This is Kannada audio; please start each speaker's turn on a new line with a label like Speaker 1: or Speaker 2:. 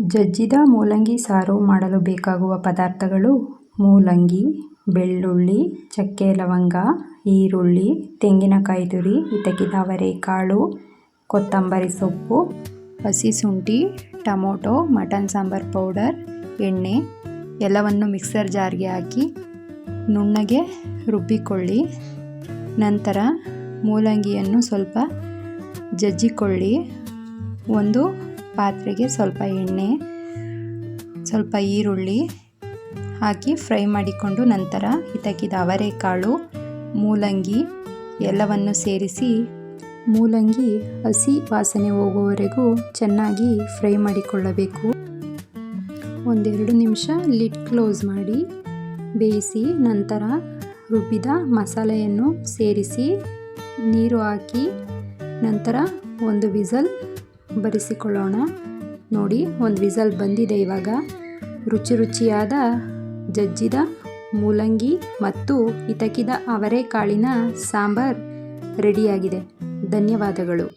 Speaker 1: ಜಜ್ಜಿದ ಮೂಲಂಗಿ ಸಾರು ಮಾಡಲು ಬೇಕಾಗುವ ಪದಾರ್ಥಗಳು ಮೂಲಂಗಿ, ಬೆಳ್ಳುಳ್ಳಿ, ಚಕ್ಕೆ ಲವಂಗ, ಈರುಳ್ಳಿ, ತೆಂಗಿನಕಾಯಿ ತುರಿ ಇತಕಿದ ಅವರೆಕಾಳು ಕೊತ್ತಂಬರಿ ಸೊಪ್ಪು, ಹಸಿ ಶುಂಠಿ, ಟೊಮೊಟೊ, ಮಟನ್ ಸಾಂಬಾರ್ ಪೌಡರ್, ಎಣ್ಣೆ, ಎಲ್ಲವನ್ನು ಮಿಕ್ಸರ್ ಜಾರ್ಗೆ ಹಾಕಿ ನುಣ್ಣಗೆ ರುಬ್ಬಿಕೊಳ್ಳಿ. ನಂತರ ಮೂಲಂಗಿಯನ್ನು ಸ್ವಲ್ಪ ಜಜ್ಜಿಕೊಳ್ಳಿ. ಒಂದು ಪಾತ್ರೆಗೆ ಸ್ವಲ್ಪ ಎಣ್ಣೆ, ಸ್ವಲ್ಪ ಈರುಳ್ಳಿ ಹಾಕಿ ಫ್ರೈ ಮಾಡಿಕೊಂಡು ನಂತರ ಇದಕ್ಕಿದ ಅವರೆಕಾಳು, ಮೂಲಂಗಿ ಎಲ್ಲವನ್ನು ಸೇರಿಸಿ, ಮೂಲಂಗಿ ಹಸಿ ವಾಸನೆ ಹೋಗುವವರೆಗೂ ಚೆನ್ನಾಗಿ ಫ್ರೈ ಮಾಡಿಕೊಳ್ಳಬೇಕು. ಒಂದೆರಡು ನಿಮಿಷ ಲಿಡ್ ಕ್ಲೋಸ್ ಮಾಡಿ ಬೇಯಿಸಿ ನಂತರ ರುಬ್ಬಿದ ಮಸಾಲೆಯನ್ನು ಸೇರಿಸಿ, ನೀರು ಹಾಕಿ ನಂತರ ಒಂದು ವಿಸಲ್ ಬರಿಸಿಕೊಳ್ಳೋಣ. ನೋಡಿ, ಒಂದು ವಿಸಲ್ ಬಂದಿದೆ ಇವಾಗ. ರುಚಿ ರುಚಿಯಾದ ಜಜ್ಜಿದ ಮೂಲಂಗಿ ಮತ್ತು ಇತಕಿದ ಅವರೆಕಾಳಿನ ಸಾಂಬಾರ್ ರೆಡಿಯಾಗಿದೆ. ಧನ್ಯವಾದಗಳು.